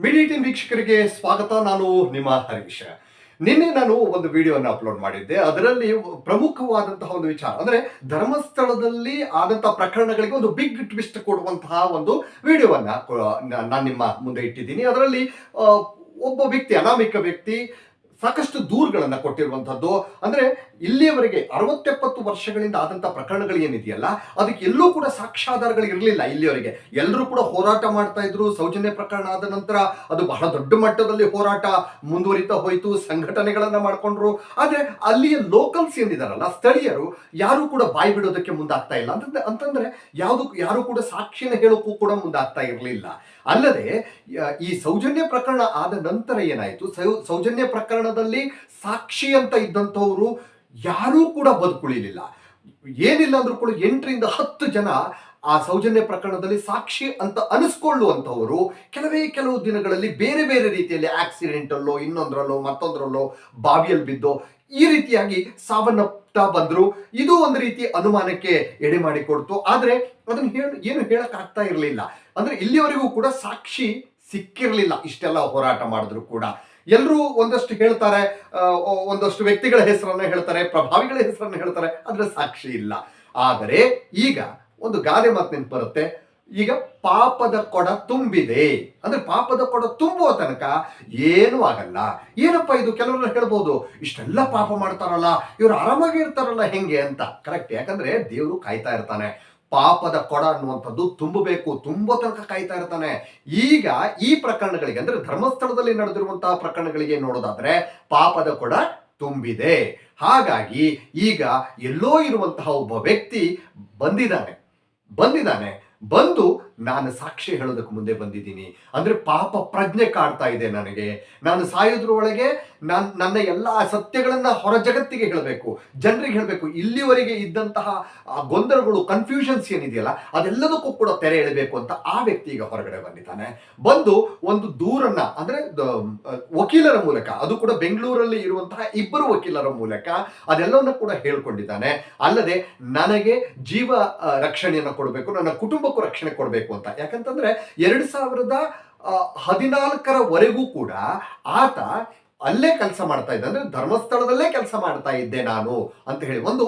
ಮಿಡಿಟಿನ್ ವೀಕ್ಷಕರಿಗೆ ಸ್ವಾಗತ. ನಾನು ನಿಮ್ಮ ಹರೀಶ್. ನಿನ್ನೆ ನಾನು ಒಂದು ವಿಡಿಯೋನ ಅಪ್ಲೋಡ್ ಮಾಡಿದ್ದೆ. ಅದರಲ್ಲಿ ಪ್ರಮುಖವಾದಂತಹ ಒಂದು ವಿಚಾರ. ಅಂದ್ರೆ ಧರ್ಮಸ್ಥಳದಲ್ಲಿ ಆದಂತಹ ಪ್ರಕರಣಗಳಿಗೆ ಒಂದು ಬಿಗ್ ಟ್ವಿಸ್ಟ್ ಕೊಡುವಂತಹ ಒಂದು ವಿಡಿಯೋವನ್ನ ನಾನು ನಿಮ್ಮ ಮುಂದೆ ಇಟ್ಟಿದ್ದೀನಿ. ಅದರಲ್ಲಿ ಒಬ್ಬ ವ್ಯಕ್ತಿ, ಅನಾಮಿಕ ವ್ಯಕ್ತಿ ಸಾಕಷ್ಟು ದೂರುಗಳನ್ನು ಕೊಟ್ಟಿರುವಂಥದ್ದು. ಅಂದ್ರೆ ಇಲ್ಲಿಯವರೆಗೆ ಅರವತ್ತೆಪ್ಪತ್ತು ವರ್ಷಗಳಿಂದ ಆದಂಥ ಪ್ರಕರಣಗಳು ಏನಿದೆಯಲ್ಲ, ಅದಕ್ಕೆ ಎಲ್ಲೂ ಕೂಡ ಸಾಕ್ಷ್ಯಾಧಾರಗಳು ಇರಲಿಲ್ಲ ಇಲ್ಲಿಯವರೆಗೆ. ಎಲ್ಲರೂ ಕೂಡ ಹೋರಾಟ ಮಾಡ್ತಾ ಇದ್ರು. ಸೌಜನ್ಯ ಪ್ರಕರಣ ಆದ ನಂತರ ಅದು ಬಹಳ ದೊಡ್ಡ ಮಟ್ಟದಲ್ಲಿ ಹೋರಾಟ ಮುಂದುವರಿತಾ ಹೋಯಿತು. ಸಂಘಟನೆಗಳನ್ನು ಮಾಡ್ಕೊಂಡ್ರು. ಆದರೆ ಅಲ್ಲಿಯ ಲೋಕಲ್ಸ್ ಏನಿದಾರಲ್ಲ, ಸ್ಥಳೀಯರು ಯಾರು ಕೂಡ ಬಾಯಿ ಬಿಡೋದಕ್ಕೆ ಮುಂದಾಗ್ತಾ ಇಲ್ಲ. ಅಂತಂದ್ರೆ ಅಂತಂದ್ರೆ ಯಾವುದಕ್ಕೂ ಯಾರು ಕೂಡ ಸಾಕ್ಷಿನ ಹೇಳೋಕ್ಕೂ ಕೂಡ ಮುಂದಾಗ್ತಾ ಇರಲಿಲ್ಲ. ಅಲ್ಲದೆ ಈ ಸೌಜನ್ಯ ಪ್ರಕರಣ ಆದ ನಂತರ ಏನಾಯಿತು? ಸೌಜನ್ಯ ಪ್ರಕರಣದಲ್ಲಿ ಸಾಕ್ಷಿ ಅಂತ ಇದ್ದಂಥವರು ಯಾರೂ ಕೂಡ ಬದುಕುಳಿಲಿಲ್ಲ. ಏನಿಲ್ಲ ಅಂದ್ರೂ ಕೂಡ ಎಂಟರಿಂದ ಹತ್ತು ಜನ ಆ ಸೌಜನ್ಯ ಪ್ರಕರಣದಲ್ಲಿ ಸಾಕ್ಷಿ ಅಂತ ಅನಿಸ್ಕೊಳ್ಳುವಂಥವರು ಕೆಲವೇ ಕೆಲವು ದಿನಗಳಲ್ಲಿ ಬೇರೆ ಬೇರೆ ರೀತಿಯಲ್ಲಿ ಆಕ್ಸಿಡೆಂಟಲ್ಲೋ, ಇನ್ನೊಂದರಲ್ಲೋ, ಮತ್ತೊಂದರಲ್ಲೋ ಬಾವಿಯಲ್ಲಿ ಬಿದ್ದೋ ಈ ರೀತಿಯಾಗಿ ಸಾವನ್ನಪ್ತಾ ಬಂದ್ರು. ಇದು ಒಂದು ರೀತಿ ಅನುಮಾನಕ್ಕೆ ಎಡೆ ಮಾಡಿಕೊಡ್ತು ಆದ್ರೆ ಅದನ್ನ ಹೇಳ ಏನು ಹೇಳಕ್ ಆಗ್ತಾ ಇರಲಿಲ್ಲ. ಅಂದ್ರೆ ಇಲ್ಲಿವರೆಗೂ ಕೂಡ ಸಾಕ್ಷಿ ಸಿಕ್ಕಿರಲಿಲ್ಲ. ಇಷ್ಟೆಲ್ಲ ಹೋರಾಟ ಮಾಡಿದ್ರು ಕೂಡ. ಎಲ್ಲರೂ ಒಂದಷ್ಟು ಹೇಳ್ತಾರೆ ಒಂದಷ್ಟು ವ್ಯಕ್ತಿಗಳ ಹೆಸರನ್ನ ಹೇಳ್ತಾರೆ, ಪ್ರಭಾವಿಗಳ ಹೆಸರನ್ನ ಹೇಳ್ತಾರೆ. ಆದ್ರೆ ಸಾಕ್ಷಿ ಇಲ್ಲ. ಆದರೆ ಈಗ ಒಂದು ಗಾದೆ ಮಾತು ನೆನ್ಪು ಬರುತ್ತೆ. ಈಗ ಪಾಪದ ಕೊಡ ತುಂಬಿದೆ. ಅಂದ್ರೆ ಪಾಪದ ಕೊಡ ತುಂಬುವ ತನಕ ಏನೂ ಆಗಲ್ಲ. ಏನಪ್ಪ ಇದು? ಕೆಲವರು ಹೇಳ್ಬೋದು, ಇಷ್ಟೆಲ್ಲ ಪಾಪ ಮಾಡ್ತಾರಲ್ಲ, ಇವ್ರು ಆರಾಮಾಗಿ ಇರ್ತಾರಲ್ಲ ಹೆಂಗೆ ಅಂತ. ಕರೆಕ್ಟ್ ಯಾಕಂದ್ರೆ ದೇವರು ಕಾಯ್ತಾ ಇರ್ತಾನೆ. ಪಾಪದ ಕೊಡ ಅನ್ನುವಂಥದ್ದು ತುಂಬಬೇಕು ತುಂಬೋ ತನಕ ಕಾಯ್ತಾ ಇರ್ತಾನೆ. ಈಗ ಈ ಪ್ರಕರಣಗಳಿಗೆ, ಅಂದ್ರೆ ಧರ್ಮಸ್ಥಳದಲ್ಲಿ ನಡೆದಿರುವಂತಹ ಪ್ರಕರಣಗಳಿಗೆ ನೋಡೋದಾದ್ರೆ ಪಾಪದ ಕೊಡ ತುಂಬಿದೆ. ಹಾಗಾಗಿ ಈಗ ಎಲ್ಲೋ ಇರುವಂತಹ ಒಬ್ಬ ವ್ಯಕ್ತಿ ಬಂದಿದ್ದಾನೆ. ಬಂದಿದ್ದಾನೆ. ಬಂದು ನಾನು ಸಾಕ್ಷಿ ಹೇಳೋದಕ್ಕೆ ಮುಂದೆ ಬಂದಿದ್ದೀನಿ. ಅಂದ್ರೆ ಪಾಪ ಪ್ರಜ್ಞೆ ಕಾಡ್ತಾ ಇದೆ ನನಗೆ. ನಾನು ಸಾಯೋದ್ರೊಳಗೆ ನಾನು, ನನ್ನ ಎಲ್ಲ ಸತ್ಯಗಳನ್ನು ಹೊರ ಜಗತ್ತಿಗೆ ಹೇಳಬೇಕು. ಜನರಿಗೆ ಹೇಳಬೇಕು. ಇಲ್ಲಿವರೆಗೆ ಇದ್ದಂತಹ ಗೊಂದಲಗಳು ಕನ್ಫ್ಯೂಷನ್ಸ್ ಏನಿದೆಯಲ್ಲ, ಅದೆಲ್ಲದಕ್ಕೂ ಕೂಡ ತೆರೆ ಎಳಬೇಕು ಅಂತ ಆ ವ್ಯಕ್ತಿ ಈಗ ಹೊರಗಡೆ ಬಂದಿದ್ದಾನೆ. ಬಂದು ಒಂದು ದೂರನ್ನ, ಅಂದರೆ ವಕೀಲರ ಮೂಲಕ, ಅದು ಕೂಡ ಬೆಂಗಳೂರಲ್ಲಿ ಇರುವಂತಹ ಇಬ್ಬರು ವಕೀಲರ ಮೂಲಕ ಅದೆಲ್ಲವನ್ನು ಕೂಡ ಹೇಳ್ಕೊಂಡಿದ್ದಾನೆ. ಅಲ್ಲದೆ ನನಗೆ ಜೀವ ರಕ್ಷಣೆಯನ್ನು ಕೊಡಬೇಕು, ನನ್ನ ಕುಟುಂಬಕ್ಕೂ ರಕ್ಷಣೆ ಕೊಡಬೇಕು ಅಂತ. ಯಾಕಂತಂದ್ರೆ ಎರಡ್ ಸಾವಿರದ ಹದಿನಾಲ್ಕರವರೆಗೂ ಕೂಡ ಆತ ಅಲ್ಲೇ ಕೆಲಸ ಮಾಡ್ತಾ ಇದ್ದ. ಅಂದ್ರೆ ಧರ್ಮಸ್ಥಳದಲ್ಲೇ ಕೆಲಸ ಮಾಡ್ತಾ ಇದ್ದೆ ನಾನು ಅಂತ ಹೇಳಿ ಒಂದು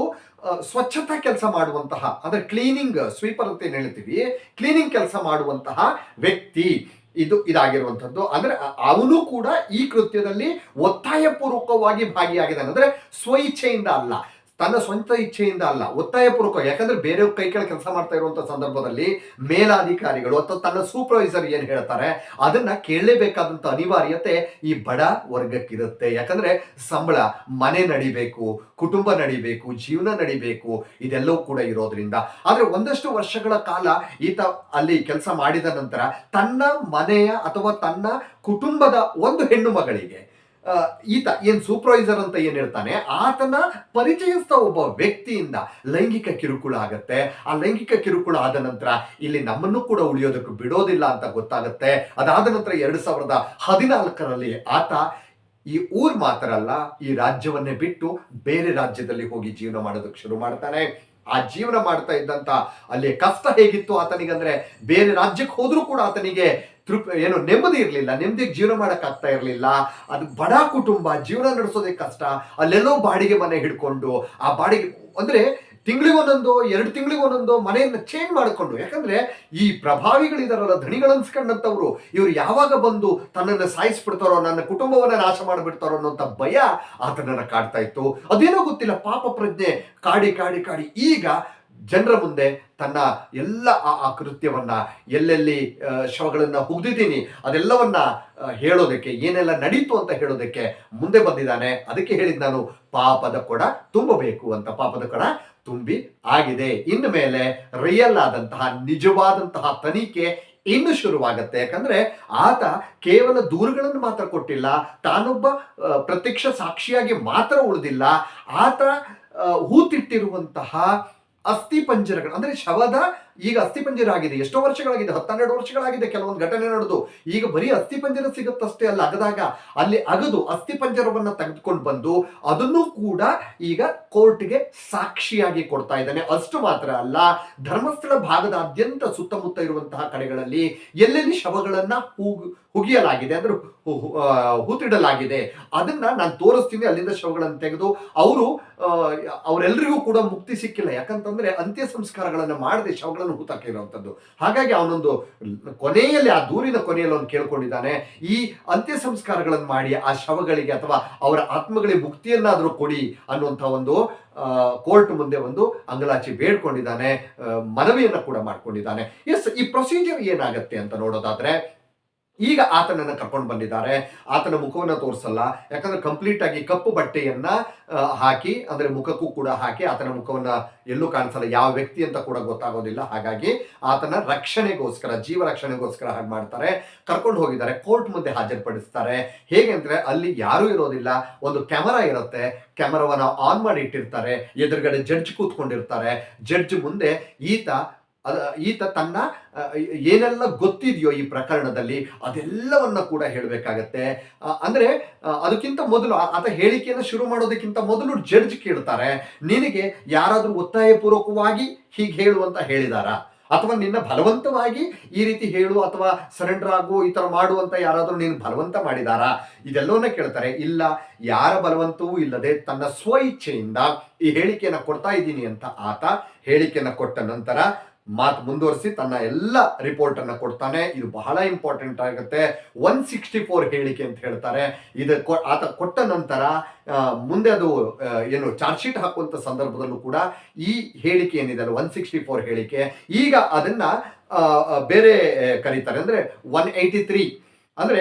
ಸ್ವಚ್ಛತಾ ಕೆಲಸ ಮಾಡುವಂತಹ, ಅಂದ್ರೆ ಕ್ಲೀನಿಂಗ್ ಸ್ವೀಪರ್ ಅಂತ ಏನು ಹೇಳ್ತೀವಿ? ಕ್ಲೀನಿಂಗ್ ಕೆಲಸ ಮಾಡುವಂತಹ ವ್ಯಕ್ತಿ ಇದು, ಇದಾಗಿರುವಂಥದ್ದು. ಅಂದ್ರೆ ಅವನು ಕೂಡ ಈ ಕೃತ್ಯದಲ್ಲಿ ಒತ್ತಾಯಪೂರ್ವಕವಾಗಿ ಭಾಗಿಯಾಗಿದ್ದಾನೆ. ಅಂದ್ರೆ ಸ್ವಇಚ್ಛೆಯಿಂದ ಅಲ್ಲ. ತನ್ನ ಸ್ವಂತ ಇಚ್ಛೆಯಿಂದ ಅಲ್ಲ, ಒತ್ತಾಯಪೂರ್ವಕ, ಯಾಕಂದ್ರೆ ಬೇರೆ ಕೈ ಕೆಳ ಕೆಲಸ ಮಾಡ್ತಾ ಇರುವಂತ ಸಂದರ್ಭದಲ್ಲಿ ಮೇಲಾಧಿಕಾರಿಗಳು ಅಥವಾ ತನ್ನ ಸೂಪರ್ವೈಸರ್ ಏನ್ ಹೇಳ್ತಾರೆ, ಅದನ್ನ ಕೇಳಲೇಬೇಕಾದಂತ ಅನಿವಾರ್ಯತೆ ಈ ಬಡ ವರ್ಗಕ್ಕಿರುತ್ತೆ. ಯಾಕಂದ್ರೆ ಸಂಬಳ, ಮನೆ ನಡಿಬೇಕು, ಕುಟುಂಬ ನಡಿಬೇಕು, ಜೀವನ ನಡಿಬೇಕು, ಇದೆಲ್ಲವೂ ಕೂಡ ಇರೋದ್ರಿಂದ. ಆದ್ರೆ ಒಂದಷ್ಟು ವರ್ಷಗಳ ಕಾಲ ಈತ ಅಲ್ಲಿ ಕೆಲಸ ಮಾಡಿದ ನಂತರ ತನ್ನ ಮನೆಯ ಅಥವಾ ತನ್ನ ಕುಟುಂಬದ ಒಂದು ಹೆಣ್ಣು ಮಗಳಿಗೆ ಈತ ಏನ್ ಸೂಪರ್ವೈಸರ್ ಅಂತ ಏನ್ ಹೇಳ್ತಾನೆ, ಆತನ ಪರಿಚಯಿಸ್ತಾ ಒಬ್ಬ ವ್ಯಕ್ತಿಯಿಂದ ಲೈಂಗಿಕ ಕಿರುಕುಳ ಆಗತ್ತೆ. ಆ ಲೈಂಗಿಕ ಕಿರುಕುಳ ಆದ ನಂತರ ಇಲ್ಲಿ ನಮ್ಮನ್ನು ಕೂಡ ಉಳಿಯೋದಕ್ಕೆ ಬಿಡೋದಿಲ್ಲ ಅಂತ ಗೊತ್ತಾಗತ್ತೆ. ಅದಾದ ನಂತರ ಎರಡ್ ಸಾವಿರದ ಹದಿನಾಲ್ಕರಲ್ಲಿ ಆತ ಈ ಊರ್ ಮಾತ್ರ ಅಲ್ಲ, ಈ ರಾಜ್ಯವನ್ನೇ ಬಿಟ್ಟು ಬೇರೆ ರಾಜ್ಯದಲ್ಲಿ ಹೋಗಿ ಜೀವನ ಮಾಡೋದಕ್ಕೆ ಶುರು ಮಾಡ್ತಾನೆ. ಆ ಜೀವನ ಮಾಡ್ತಾ ಇದ್ದಂತ ಅಲ್ಲಿ ಕಷ್ಟ ಹೇಗಿತ್ತು ಆತನಿಗೆ ಅಂದ್ರೆ ಬೇರೆ ರಾಜ್ಯಕ್ಕೆ ಹೋದ್ರೂ ಕೂಡ ಆತನಿಗೆ ತೃಪ್, ಏನು, ನೆಮ್ಮದಿ ಇರಲಿಲ್ಲ ನೆಮ್ಮದಿಗೆ ಜೀವನ ಮಾಡೋಕ್ಕಾಗ್ತಾ ಇರಲಿಲ್ಲ. ಅದು ಬಡ ಕುಟುಂಬ, ಜೀವನ ನಡೆಸೋದೇ ಕಷ್ಟ. ಅಲ್ಲೆಲ್ಲೋ ಬಾಡಿಗೆ ಮನೆ ಹಿಡ್ಕೊಂಡು, ಆ ಬಾಡಿಗೆ, ಅಂದರೆ ತಿಂಗಳಿಗೊಂದೊಂದು ಎರಡು ತಿಂಗಳಿಗೊಂದೊಂದು ಮನೆಯನ್ನು ಚೇಂಜ್ ಮಾಡಿಕೊಂಡು, ಯಾಕಂದ್ರೆ ಈ ಪ್ರಭಾವಿಗಳಿದಾರಲ್ಲ ಧಣಿಗಳು ಇವರು ಇವ್ರು ಯಾವಾಗ ಬಂದು ತನ್ನನ್ನು ಸಾಯಿಸ್ಬಿಡ್ತಾರೋ, ನನ್ನ ಕುಟುಂಬವನ್ನು ನಾಶ ಮಾಡಿಬಿಡ್ತಾರೋ ಅನ್ನೋಂಥ ಭಯ ಆತನನ್ನು ಕಾಡ್ತಾ ಇತ್ತು. ಅದೇನೋ ಗೊತ್ತಿಲ್ಲ, ಪಾಪ ಪ್ರಜ್ಞೆ, ಕಾಡಿ ಕಾಡಿ ಕಾಡಿ. ಈಗ ಜನರ ಮುಂದೆ ತನ್ನ ಎಲ್ಲ ಆ ಕೃತ್ಯವನ್ನು ಎಲ್ಲೆಲ್ಲಿ ಶವಗಳನ್ನು ಹುಗ್ದಿದ್ದೀನಿ ಅದೆಲ್ಲವನ್ನ ಹೇಳೋದಕ್ಕೆ, ಏನೆಲ್ಲ ನಡೀತು ಅಂತ ಹೇಳೋದಕ್ಕೆ ಮುಂದೆ ಬಂದಿದ್ದಾನೆ. ಅದಕ್ಕೆ ಹೇಳಿದ ನಾನು, ಪಾಪದ ಕೊಡ ತುಂಬಬೇಕು ಅಂತ, ಪಾಪದ ಕೊಡ ತುಂಬಿ ಆಗಿದೆ. ಇನ್ನು ಮೇಲೆ ರಿಯಲ್ ಆದಂತಹ, ನಿಜವಾದಂತಹ ತನಿಖೆ ಇನ್ನು ಶುರುವಾಗತ್ತೆ. ಯಾಕಂದ್ರೆ ಆತ ಕೇವಲ ದೂರುಗಳನ್ನು ಮಾತ್ರ ಕೊಟ್ಟಿಲ್ಲ, ತಾನೊಬ್ಬ ಪ್ರತ್ಯಕ್ಷ ಸಾಕ್ಷಿಯಾಗಿ ಮಾತ್ರ ಉಳಿದಿಲ್ಲ. ಆತ ಹೂತಿಟ್ಟಿರುವಂತಹ ಅಸ್ಥಿ ಪಂಜರಗಳು ಅಂದರೆ ಶವದ ಈಗ ಅಸ್ಥಿಪಂಜರ ಆಗಿದೆ. ಎಷ್ಟೋ ವರ್ಷಗಳಾಗಿದೆ, ಹತ್ತೆರಡು ವರ್ಷಗಳಾಗಿದೆ ಕೆಲವೊಂದು ಘಟನೆ ನಡೆದು. ಈಗ ಬರೀ ಅಸ್ಥಿಪಂಜರ ಸಿಗುತ್ತಷ್ಟೇ ಅಲ್ಲ, ಅಗದಾಗ ಅಲ್ಲಿ ಅಗದು ಅಸ್ಥಿಪಂಜರವನ್ನ ತೆಗೆದುಕೊಂಡು ಬಂದು ಅದನ್ನು ಕೂಡ ಈಗ ಕೋರ್ಟ್ಗೆ ಸಾಕ್ಷಿಯಾಗಿ ಕೊಡ್ತಾ ಇದ್ದಾನೆ. ಅಷ್ಟು ಮಾತ್ರ ಅಲ್ಲ, ಧರ್ಮಸ್ಥಳ ಭಾಗದಾದ್ಯಂತ ಸುತ್ತಮುತ್ತ ಇರುವಂತಹ ಕಡೆಗಳಲ್ಲಿ ಎಲ್ಲೆಲ್ಲಿ ಶವಗಳನ್ನ ಹೂಗು ಹುಗಿಯಲಾಗಿದೆ ಅಂದ್ರೆ ಹೂತಿಡಲಾಗಿದೆ. ಅದನ್ನ ನಾನು ತೋರಿಸ್ತೀನಿ, ಅಲ್ಲಿಂದ ಶವಗಳನ್ನು ತೆಗೆದು ಅವರು ಅವರೆಲ್ಲರಿಗೂ ಕೂಡ ಮುಕ್ತಿ ಸಿಕ್ಕಿಲ್ಲ. ಯಾಕಂತಂದ್ರೆ ಅಂತ್ಯ ಸಂಸ್ಕಾರಗಳನ್ನು ಮಾಡದೆ ಶವಗಳನ್ನು ಹೂತಾಕಿರುವಂಥದ್ದು ಹಾಗಾಗಿ ಅವನೊಂದು ಕೊನೆಯಲ್ಲಿ, ಆ ದೂರಿನ ಕೊನೆಯಲ್ಲಿ ಅವನು ಕೇಳ್ಕೊಂಡಿದ್ದಾನೆ, ಈ ಅಂತ್ಯ ಸಂಸ್ಕಾರಗಳನ್ನು ಮಾಡಿ, ಆ ಶವಗಳಿಗೆ ಅಥವಾ ಅವರ ಆತ್ಮಗಳಿಗೆ ಮುಕ್ತಿಯನ್ನಾದರೂ ಕೊಡಿ ಅನ್ನುವಂಥ ಒಂದು ಕೋರ್ಟ್ ಮುಂದೆ ಒಂದು ಅಂಗಲಾಚಿ ಬೇಡ್ಕೊಂಡಿದ್ದಾನೆ ಮನವಿಯನ್ನ ಕೂಡ ಮಾಡ್ಕೊಂಡಿದ್ದಾನೆ. ಎಸ್ ಈ ಪ್ರೊಸೀಜರ್ ಏನಾಗುತ್ತೆ ಅಂತ ನೋಡೋದಾದ್ರೆ ಈಗ ಆತನನ್ನು ಕರ್ಕೊಂಡು ಬಂದಿದ್ದಾರೆ. ಆತನ ಮುಖವನ್ನು ತೋರಿಸಲ್ಲ. ಯಾಕಂದ್ರೆ ಕಂಪ್ಲೀಟ್ ಆಗಿ ಕಪ್ಪು ಬಟ್ಟೆಯನ್ನ ಹಾಕಿ, ಅಂದ್ರೆ ಮುಖಕ್ಕೂ ಕೂಡ ಹಾಕಿ ಆತನ ಮುಖವನ್ನ ಎಲ್ಲೂ ಕಾಣಿಸಲ್ಲ. ಯಾವ ವ್ಯಕ್ತಿ ಅಂತ ಕೂಡ ಗೊತ್ತಾಗೋದಿಲ್ಲ. ಹಾಗಾಗಿ ಆತನ ರಕ್ಷಣೆಗೋಸ್ಕರ, ಜೀವ ರಕ್ಷಣೆಗೋಸ್ಕರ ಹಾಗೆ ಮಾಡ್ತಾರೆ. ಕರ್ಕೊಂಡು ಹೋಗಿದ್ದಾರೆ. ಕೋರ್ಟ್ ಮುಂದೆ ಹಾಜರುಪಡಿಸ್ತಾರೆ. ಹೇಗೆ ಅಂದ್ರೆ ಅಲ್ಲಿ ಯಾರೂ ಇರೋದಿಲ್ಲ. ಒಂದು ಕ್ಯಾಮರಾ ಇರುತ್ತೆ. ಕ್ಯಾಮರಾವನ್ನು ಆನ್ ಮಾಡಿ ಇಟ್ಟಿರ್ತಾರೆ. ಎದುರುಗಡೆ ಜಡ್ಜ್ ಕೂತ್ಕೊಂಡಿರ್ತಾರೆ. ಜಡ್ಜ್ ಮುಂದೆ ಈತ ಅದ, ಈತ ತನ್ನ ಏನೆಲ್ಲ ಗೊತ್ತಿದೆಯೋ ಈ ಪ್ರಕರಣದಲ್ಲಿ ಅದೆಲ್ಲವನ್ನ ಕೂಡ ಹೇಳಬೇಕಾಗತ್ತೆ. ಅಂದ್ರೆ ಅದಕ್ಕಿಂತ ಮೊದಲು ಆತ ಹೇಳಿಕೆಯನ್ನು ಶುರು ಮಾಡೋದಕ್ಕಿಂತ ಮೊದಲು ಜಡ್ಜ್ ಕೇಳ್ತಾರೆ. ನಿನಗೆ ಯಾರಾದರೂ ಒತ್ತಾಯಪೂರ್ವಕವಾಗಿ ಹೀಗೆ ಹೇಳು ಅಂತ ಹೇಳಿದಾರ? ಅಥವಾ ನಿನ್ನ ಬಲವಂತವಾಗಿ ಈ ರೀತಿ ಹೇಳು, ಅಥವಾ ಸರೆಂಡರ್ ಆಗು, ಈ ತರ ಮಾಡು ಅಂತ ಯಾರಾದರೂ ನೀನು ಬಲವಂತ ಮಾಡಿದಾರಾ? ಇದೆಲ್ಲವನ್ನ ಕೇಳ್ತಾರೆ. ಇಲ್ಲ, ಯಾರ ಬಲವಂತವೂ ಇಲ್ಲದೆ ತನ್ನ ಸ್ವ ಇಚ್ಛೆಯಿಂದ ಈ ಹೇಳಿಕೆಯನ್ನ ಕೊಡ್ತಾ ಇದ್ದೀನಿ ಅಂತ ಆತ ಹೇಳಿಕೆಯನ್ನ ಕೊಟ್ಟ ನಂತರ ಮಾತು ಮುಂದುವರಿಸಿ ತನ್ನ ಎಲ್ಲ ರಿಪೋರ್ಟ್ ಅನ್ನ ಕೊಡ್ತಾನೆ. ಇದು ಬಹಳ ಇಂಪಾರ್ಟೆಂಟ್ ಆಗುತ್ತೆ. ಒನ್ ಸಿಕ್ಸ್ಟಿ ಫೋರ್ ಹೇಳಿಕೆ ಅಂತ ಹೇಳ್ತಾರೆ. ಇದು ಆತ ಕೊಟ್ಟ ನಂತರ ಮುಂದೆ ಅದು ಏನು ಚಾರ್ಜ್ ಶೀಟ್ ಹಾಕುವಂತ ಸಂದರ್ಭದಲ್ಲೂ ಕೂಡ ಈ ಹೇಳಿಕೆ ಏನಿದೆ ಒನ್ ಸಿಕ್ಸ್ಟಿ ಫೋರ್ ಹೇಳಿಕೆ. ಈಗ ಅದನ್ನ ಬೇರೆ ಕರೀತಾರೆ. ಅಂದ್ರೆ ಒನ್ ಏಯ್ಟಿ ತ್ರೀ ಅಂದ್ರೆ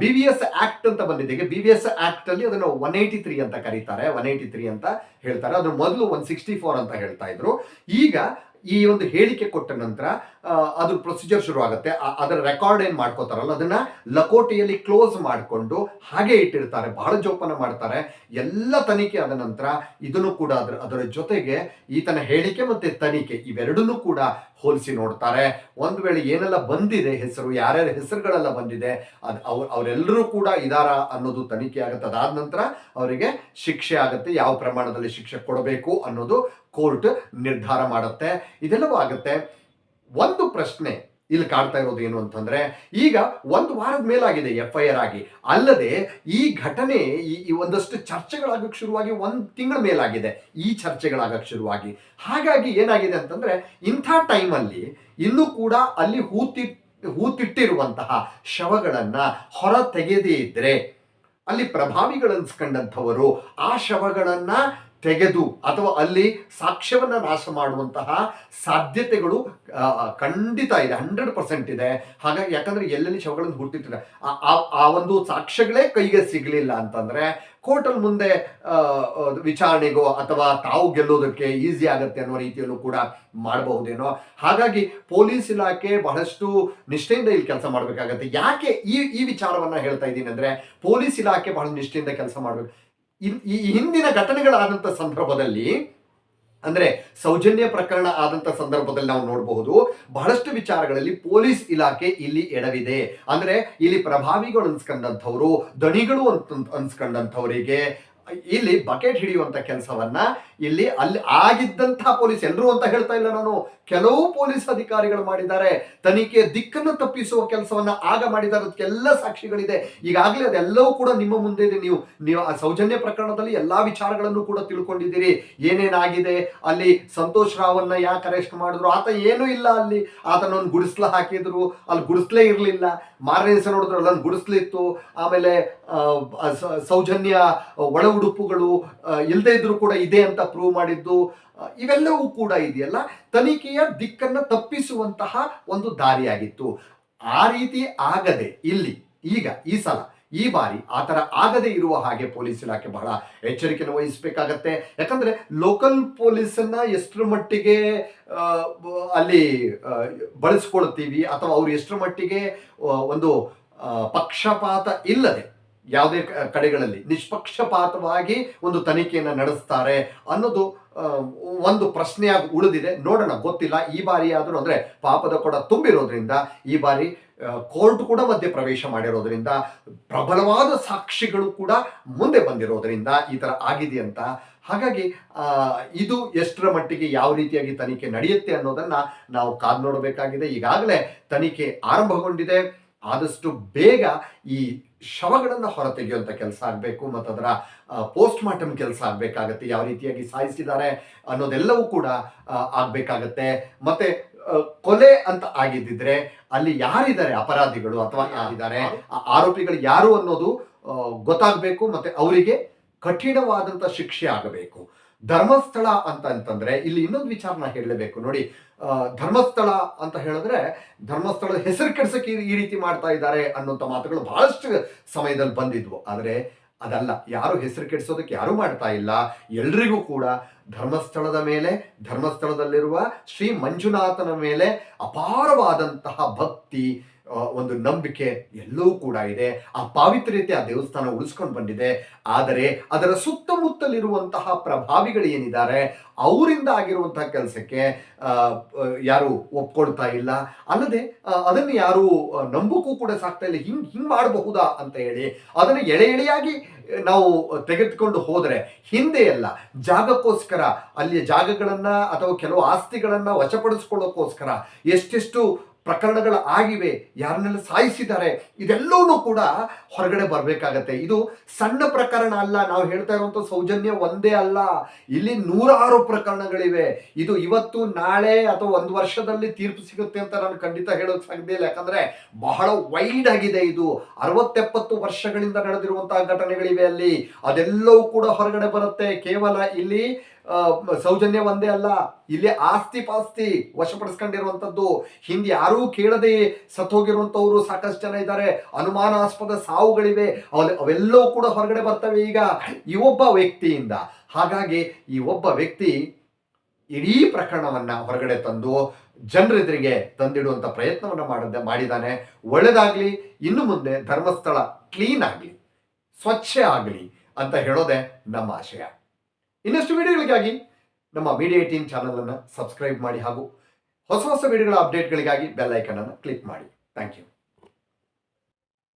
ಬಿ ವಿ ಎಸ್ ಆಕ್ಟ್ ಅಂತ ಬಂದಿದೆ. ಈಗ ಬಿ ವಿ ಎಸ್ ಆಕ್ಟ್ ಅಲ್ಲಿ ಅದನ್ನು ಒನ್ ಏಯ್ಟಿ ತ್ರೀ ಅಂತ ಕರೀತಾರೆ. ಒನ್ ಏಯ್ಟಿ ತ್ರೀ ಅಂತ ಹೇಳ್ತಾರೆ. ಅದ್ರ ಮೊದಲು ಒನ್ ಸಿಕ್ಸ್ಟಿ ಫೋರ್ ಅಂತ ಹೇಳ್ತಾ ಇದ್ರು. ಈಗ ಈ ಒಂದು ಹೇಳಿಕೆ ಕೊಟ್ಟ ನಂತರ ಅದು ಅದ್ರ ಪ್ರೊಸೀಜರ್ ಶುರು ಆಗುತ್ತೆ ಆ- ಅದರ ರೆಕಾರ್ಡ್ ಏನು ಮಾಡ್ಕೋತಾರಲ್ಲ, ಅದನ್ನ ಲಕೋಟೆಯಲ್ಲಿ ಕ್ಲೋಸ್ ಮಾಡಿಕೊಂಡು ಹಾಗೆ ಇಟ್ಟಿರ್ತಾರೆ, ಬಹಳ ಜೋಪಾನ ಮಾಡ್ತಾರೆ. ಎಲ್ಲ ತನಿಖೆ ಆದ ನಂತರ ಇದನ್ನು ಕೂಡ ಅದರ ಅದರ ಜೊತೆಗೆ ಈತನ ಹೇಳಿಕೆ ಮತ್ತೆ ತನಿಖೆ ಇವೆರಡನ್ನೂ ಕೂಡ ಹೋಲಿಸಿ ನೋಡ್ತಾರೆ. ಒಂದು ವೇಳೆ ಏನೆಲ್ಲ ಬಂದಿದೆ ಹೆಸರು, ಯಾರ್ಯಾರ ಹೆಸರುಗಳೆಲ್ಲ ಬಂದಿದೆ, ಅದು ಅವ್ರು ಅವರೆಲ್ಲರೂ ಕೂಡ ಇದಾರ ಅನ್ನೋದು ತನಿಖೆ ಆಗುತ್ತೆ. ಅದಾದ ನಂತರ ಅವರಿಗೆ ಶಿಕ್ಷೆ ಆಗುತ್ತೆ, ಯಾವ ಪ್ರಮಾಣದಲ್ಲಿ ಶಿಕ್ಷೆ ಕೊಡಬೇಕು ಅನ್ನೋದು ಕೋರ್ಟ್ ನಿರ್ಧಾರ ಮಾಡುತ್ತೆ. ಇದೆಲ್ಲವೂ ಆಗುತ್ತೆ. ಒಂದು ಪ್ರಶ್ನೆ ಇಲ್ಲಿ ಕಾಡ್ತಾ ಇರೋದು ಏನು ಅಂತಂದ್ರೆ, ಈಗ ಒಂದು ವಾರದ ಮೇಲಾಗಿದೆ ಎಫ್ ಐ ಆರ್ ಆಗಿ. ಅಲ್ಲದೆ ಈ ಘಟನೆ, ಈ ಒಂದಷ್ಟು ಚರ್ಚೆಗಳಾಗಕ್ಕೆ ಶುರುವಾಗಿ ಒಂದು ತಿಂಗಳ ಮೇಲಾಗಿದೆ ಈ ಚರ್ಚೆಗಳಾಗಕ್ಕೆ ಶುರುವಾಗಿ. ಹಾಗಾಗಿ ಏನಾಗಿದೆ ಅಂತಂದ್ರೆ, ಇಂಥ ಟೈಮಲ್ಲಿ ಇನ್ನೂ ಕೂಡ ಅಲ್ಲಿ ಹೂತಿ ಹೂತಿಟ್ಟಿರುವಂತಹ ಶವಗಳನ್ನ ಹೊರ ತೆಗೆದೇ ಇದ್ರೆ, ಅಲ್ಲಿ ಪ್ರಭಾವಿಗಳನ್ಸ್ಕೊಂಡಂಥವರು ಆ ಶವಗಳನ್ನ ತೆಗೆದು ಅಥವಾ ಅಲ್ಲಿ ಸಾಕ್ಷ್ಯವನ್ನ ನಾಶ ಮಾಡುವಂತಹ ಸಾಧ್ಯತೆಗಳು ಖಂಡಿತ ಇದೆ. ಹಂಡ್ರೆಡ್ ಪರ್ಸೆಂಟ್ ಇದೆ. ಹಾಗಾಗಿ ಯಾಕಂದ್ರೆ ಎಲ್ಲೆಲ್ಲಿ ಶವಗಳನ್ನು ಹುಟ್ಟಿರ್ತಾರೆ. ಆ- ಒಂದು ಸಾಕ್ಷ್ಯಗಳೇ ಕೈಗೆ ಸಿಗಲಿಲ್ಲ ಅಂತಂದ್ರೆ ಕೋರ್ಟಲ್ ಮುಂದೆ ವಿಚಾರಣೆಗೋ ಅಥವಾ ತಾವು ಗೆಲ್ಲೋದಕ್ಕೆ ಈಸಿ ಆಗುತ್ತೆ ಅನ್ನೋ ರೀತಿಯಲ್ಲೂ ಕೂಡ ಮಾಡಬಹುದೇನೋ. ಹಾಗಾಗಿ ಪೊಲೀಸ್ ಇಲಾಖೆ ಬಹಳಷ್ಟು ನಿಷ್ಠೆಯಿಂದ ಇಲ್ಲಿ ಕೆಲಸ ಮಾಡಬೇಕಾಗತ್ತೆ. ಯಾಕೆ ಈ ಈ ವಿಚಾರವನ್ನ ಹೇಳ್ತಾ ಇದ್ದೀನಿ ಅಂದ್ರೆ ಪೊಲೀಸ್ ಇಲಾಖೆ ಬಹಳ ನಿಷ್ಠೆಯಿಂದ ಕೆಲಸ ಮಾಡಬೇಕು. ಈ ಹಿಂದಿನ ಘಟನೆಗಳಾದಂಥ ಸಂದರ್ಭದಲ್ಲಿ, ಅಂದರೆ ಸೌಜನ್ಯ ಪ್ರಕರಣ ಆದಂಥ ಸಂದರ್ಭದಲ್ಲಿ ನಾವು ನೋಡಬಹುದು, ಬಹಳಷ್ಟು ವಿಚಾರಗಳಲ್ಲಿ ಪೊಲೀಸ್ ಇಲಾಖೆ ಇಲ್ಲಿ ಎಡವಿದೆ. ಅಂದರೆ ಇಲ್ಲಿ ಪ್ರಭಾವಿಗಳು ಅನ್ಸ್ಕೊಂಡಂಥವ್ರು, ದಣಿಗಳು ಅಂತ ಅನ್ಸ್ಕೊಂಡಂಥವರಿಗೆ ಇಲ್ಲಿ ಬಕೆಟ್ ಹಿಡಿಯುವಂತ ಕೆಲಸವನ್ನ ಇಲ್ಲಿ ಅಲ್ಲಿ ಆಗಿದ್ದಂತಹ ಪೊಲೀಸ್ ಎಲ್ಲರೂ ಅಂತ ಹೇಳ್ತಾ ಇಲ್ಲ ನಾನು. ಕೆಲವು ಪೊಲೀಸ್ ಅಧಿಕಾರಿಗಳು ಮಾಡಿದ್ದಾರೆ. ತನಿಖೆ ದಿಕ್ಕನ್ನು ತಪ್ಪಿಸುವ ಕೆಲಸವನ್ನ ಆಗ ಮಾಡಿದ್ದಾರೆ ಅದಕ್ಕೆಲ್ಲ ಸಾಕ್ಷಿಗಳಿದೆ. ಈಗಾಗಲೇ ಅದೆಲ್ಲವೂ ಕೂಡ ನಿಮ್ಮ ಮುಂದೆ ಇದೆ. ನೀವು ನೀವು ಆ ಸೌಜನ್ಯ ಪ್ರಕರಣದಲ್ಲಿ ಎಲ್ಲಾ ವಿಚಾರಗಳನ್ನು ಕೂಡ ತಿಳ್ಕೊಂಡಿದ್ದೀರಿ. ಏನೇನಾಗಿದೆ? ಅಲ್ಲಿ ಸಂತೋಷ್ ರಾವನ್ನ ಯಾಕೆ ಅರೆಸ್ಟ್ ಮಾಡಿದ್ರು? ಆತ ಏನೂ ಇಲ್ಲ ಅಲ್ಲಿ. ಆತನೊಂದು ಗುಡಿಸ್ಲ ಹಾಕಿದ್ರು. ಅಲ್ಲಿ ಗುಡಿಸ್ಲೇ ಇರಲಿಲ್ಲ. ಮಾರನೇ ದಿವಸ ನೋಡಿದ್ರು ಅಲ್ಲೊಂದು ಗುಡಿಸ್ಲಿತ್ತು. ಆಮೇಲೆ ಸೌಜನ್ಯ ಒಳ ಉಡುಪುಗಳು ಇಲ್ಲದೆ ಇದ್ರು ಕೂಡ ಇದೆ ಅಂತ ಪ್ರೂವ್ ಮಾಡಿದ್ದು ಇವೆಲ್ಲವೂ ಕೂಡ ಇದೆಯಲ್ಲ. ತನಿಖೆಯ ದಿಕ್ಕನ್ನು ತಪ್ಪಿಸುವಂತಹ ಒಂದು ದಾರಿಯಾಗಿತ್ತು. ಆ ರೀತಿ ಆಗದೆ ಇಲ್ಲಿ, ಈಗ ಈ ಸಲ, ಈ ಬಾರಿ ಆ ಥರ ಆಗದೆ ಇರುವ ಹಾಗೆ ಪೊಲೀಸ್ ಇಲಾಖೆ ಬಹಳ ಎಚ್ಚರಿಕೆಯನ್ನು ವಹಿಸಬೇಕಾಗತ್ತೆ. ಯಾಕಂದ್ರೆ ಲೋಕಲ್ ಪೊಲೀಸನ್ನ ಎಷ್ಟರ ಮಟ್ಟಿಗೆ ಅಲ್ಲಿ ಬಳಸ್ಕೊಳ್ತೀವಿ ಅಥವಾ ಅವ್ರು ಎಷ್ಟರ ಮಟ್ಟಿಗೆ ಒಂದು ಪಕ್ಷಪಾತ ಇಲ್ಲದೆ ಯಾವುದೇ ಕಡೆಗಳಲ್ಲಿ ನಿಷ್ಪಕ್ಷಪಾತವಾಗಿ ಒಂದು ತನಿಖೆಯನ್ನು ನಡೆಸ್ತಾರೆ ಅನ್ನೋದು ಒಂದು ಪ್ರಶ್ನೆಯಾಗಿ ಉಳಿದಿದೆ. ನೋಡೋಣ, ಗೊತ್ತಿಲ್ಲ. ಈ ಬಾರಿ ಆದರೂ ಅಂದರೆ ಪಾಪದ ಕೊಡ ತುಂಬಿರೋದ್ರಿಂದ, ಈ ಬಾರಿ ಕೋರ್ಟ್ ಕೂಡ ಮಧ್ಯೆ ಪ್ರವೇಶ ಮಾಡಿರೋದ್ರಿಂದ, ಪ್ರಬಲವಾದ ಸಾಕ್ಷಿಗಳು ಕೂಡ ಮುಂದೆ ಬಂದಿರೋದ್ರಿಂದ ಈ ಥರ ಆಗಿದೆ ಅಂತ. ಹಾಗಾಗಿ ಇದು ಎಷ್ಟರ ಮಟ್ಟಿಗೆ ಯಾವ ರೀತಿಯಾಗಿ ತನಿಖೆ ನಡೆಯುತ್ತೆ ಅನ್ನೋದನ್ನು ನಾವು ಕಾದು ನೋಡಬೇಕಾಗಿದೆ. ಈಗಾಗಲೇ ತನಿಖೆ ಆರಂಭಗೊಂಡಿದೆ. ಆದಷ್ಟು ಬೇಗ ಈ ಶವಗಳನ್ನು ಹೊರತೆಗೆಯುವಂಥ ಕೆಲಸ ಆಗಬೇಕು ಮತ್ತು ಅದರ ಪೋಸ್ಟ್ ಮಾರ್ಟಮ್ ಕೆಲಸ ಆಗಬೇಕಾಗತ್ತೆ ಯಾವ ರೀತಿಯಾಗಿ ಸಾಯಿಸಿದ್ದಾರೆ ಅನ್ನೋದೆಲ್ಲವೂ ಕೂಡ ಆಗಬೇಕಾಗತ್ತೆ. ಮತ್ತು ಕೊಲೆ ಅಂತ ಆಗಿದ್ದಿದ್ರೆ ಅಲ್ಲಿ ಯಾರಿದ್ದಾರೆ ಅಪರಾಧಿಗಳು ಅಥವಾ ಯಾರಿದ್ದಾರೆ? ಆ ಆರೋಪಿಗಳು ಯಾರು ಅನ್ನೋದು ಗೊತ್ತಾಗಬೇಕು ಮತ್ತು ಅವರಿಗೆ ಕಠಿಣವಾದಂಥ ಶಿಕ್ಷೆ ಆಗಬೇಕು. ಧರ್ಮಸ್ಥಳ ಅಂತ ಅಂತಂದ್ರೆ ಇಲ್ಲಿ ಇನ್ನೊಂದು ವಿಚಾರನ ಹೇಳಲೇಬೇಕು. ನೋಡಿ ಧರ್ಮಸ್ಥಳ ಅಂತ ಹೇಳಿದ್ರೆ ಧರ್ಮಸ್ಥಳದ ಹೆಸರು ಕೆಡ್ಸಕ್ಕೆ ಈ- ರೀತಿ ಮಾಡ್ತಾ ಇದ್ದಾರೆ ಅನ್ನುವಂಥ ಮಾತುಗಳು ಬಹಳಷ್ಟು ಸಮಯದಲ್ಲಿ ಬಂದಿದ್ವು. ಆದರೆ ಅದಲ್ಲ, ಯಾರು ಹೆಸರು ಕೆಡಿಸೋದಕ್ಕೆ ಯಾರು ಮಾಡ್ತಾ ಇಲ್ಲ. ಎಲ್ರಿಗೂ ಕೂಡ ಧರ್ಮಸ್ಥಳದ ಮೇಲೆ, ಧರ್ಮಸ್ಥಳದಲ್ಲಿರುವ ಶ್ರೀ ಮಂಜುನಾಥನ ಮೇಲೆ ಅಪಾರವಾದಂತಹ ಭಕ್ತಿ ಒಂದು ನಂಬಿಕೆ ಎಲ್ಲವೂ ಕೂಡ ಇದೆ. ಆ ಪಾವಿತ್ರ್ಯತೆ ಆ ದೇವಸ್ಥಾನ ಉಳಿಸ್ಕೊಂಡು ಬಂದಿದೆ. ಆದರೆ ಅದರ ಸುತ್ತಮುತ್ತಲಿರುವಂತಹ ಪ್ರಭಾವಿಗಳು ಏನಿದ್ದಾರೆ, ಅವರಿಂದ ಆಗಿರುವಂತಹ ಕೆಲಸಕ್ಕೆ ಯಾರು ಒಪ್ಕೊಳ್ತಾ ಇಲ್ಲ. ಅಲ್ಲದೆ ಅದನ್ನು ಯಾರು ನಂಬಕ್ಕೂ ಕೂಡ ಸಾಕ್ತಾ ಇಲ್ಲ. ಹಿಂಗೆ, ಹಿಂಗ್ ಮಾಡಬಹುದಾ ಅಂತ ಹೇಳಿ, ಅದನ್ನು ಎಳೆ ಎಳೆಯಾಗಿ ನಾವು ತೆಗೆದುಕೊಂಡು ಹೋದರೆ ಹಿಂದೆ ಎಲ್ಲ ಜಾಗಕ್ಕೋಸ್ಕರ, ಅಲ್ಲಿಯ ಜಾಗಗಳನ್ನ ಅಥವಾ ಕೆಲವು ಆಸ್ತಿಗಳನ್ನ ವಶಪಡಿಸ್ಕೊಳ್ಳೋಕ್ಕೋಸ್ಕರ ಎಷ್ಟೆಷ್ಟು ಪ್ರಕರಣಗಳು ಆಗಿವೆ, ಯಾರನ್ನೆಲ್ಲ ಸಾಯಿಸಿದ್ದಾರೆ ಇದೆಲ್ಲವೂ ಕೂಡ ಹೊರಗಡೆ ಬರಬೇಕಾಗತ್ತೆ. ಇದು ಸಣ್ಣ ಪ್ರಕರಣ ಅಲ್ಲ. ನಾವು ಹೇಳ್ತಾ ಇರುವಂಥ ಸೌಜನ್ಯ ಒಂದೇ ಅಲ್ಲ. ಇಲ್ಲಿ ನೂರಾರು ಪ್ರಕರಣಗಳಿವೆ. ಇದು ಇವತ್ತು, ನಾಳೆ ಅಥವಾ ಒಂದು ವರ್ಷದಲ್ಲಿ ತೀರ್ಪು ಸಿಗುತ್ತೆ ಅಂತ ನಾನು ಖಂಡಿತ ಹೇಳೋಕೆ ಸಾಧ್ಯ ಇಲ್ಲ. ಯಾಕಂದ್ರೆ ಬಹಳ ವೈಡ್ ಆಗಿದೆ ಇದು. ಅರವತ್ತೆಪ್ಪತ್ತು ವರ್ಷಗಳಿಂದ ನಡೆದಿರುವಂತಹ ಘಟನೆಗಳಿವೆ ಅಲ್ಲಿ. ಅದೆಲ್ಲವೂ ಕೂಡ ಹೊರಗಡೆ ಬರುತ್ತೆ. ಕೇವಲ ಇಲ್ಲಿ ಸೌಜನ್ಯ ಒಂದೇ ಅಲ್ಲ, ಇಲ್ಲಿ ಆಸ್ತಿ ಪಾಸ್ತಿ ವಶಪಡಿಸ್ಕೊಂಡಿರುವಂಥದ್ದು. ಹಿಂದೆ ಯಾರೂ ಕೇಳದೆ ಸತ್ತೋಗಿರುವಂತವ್ರು ಸಾಕಷ್ಟು ಜನ ಇದ್ದಾರೆ. ಅನುಮಾನಾಸ್ಪದ ಸಾವುಗಳಿವೆ. ಅವ- ಅವೆಲ್ಲವೂ ಕೂಡ ಹೊರಗಡೆ ಬರ್ತವೆ ಈಗ ಈ ಒಬ್ಬ ವ್ಯಕ್ತಿಯಿಂದ. ಹಾಗಾಗಿ ಈ ಒಬ್ಬ ವ್ಯಕ್ತಿ ಇಡೀ ಪ್ರಕರಣವನ್ನ ಹೊರಗಡೆ ತಂದು ಜನರೆದುರಿಗೆ ತಂದಿಡುವಂತ ಪ್ರಯತ್ನವನ್ನ ಮಾಡಿದ ಮಾಡಿದ್ದಾನೆ. ಒಳ್ಳೆದಾಗ್ಲಿ, ಇನ್ನು ಮುಂದೆ ಧರ್ಮಸ್ಥಳ ಕ್ಲೀನ್ ಆಗಲಿ, ಸ್ವಚ್ಛ ಆಗಲಿ ಅಂತ ಹೇಳೋದೆ ನಮ್ಮ ಆಶಯ. ಇನ್ನಷ್ಟು ವಿಡಿಯೋಗಳಿಗಾಗಿ ನಮ್ಮ ಮೀಡಿಯಾ ಏಟೀನ್ ಚಾನಲ್ ಅನ್ನು ಸಬ್ಸ್ಕ್ರೈಬ್ ಮಾಡಿ ಹಾಗೂ ಹೊಸ ಹೊಸ ವಿಡಿಯೋಗಳ ಅಪ್ಡೇಟ್ಗಳಿಗಾಗಿ ಬೆಲ್ ಅನ್ನು ಕ್ಲಿಕ್ ಮಾಡಿ. Thank you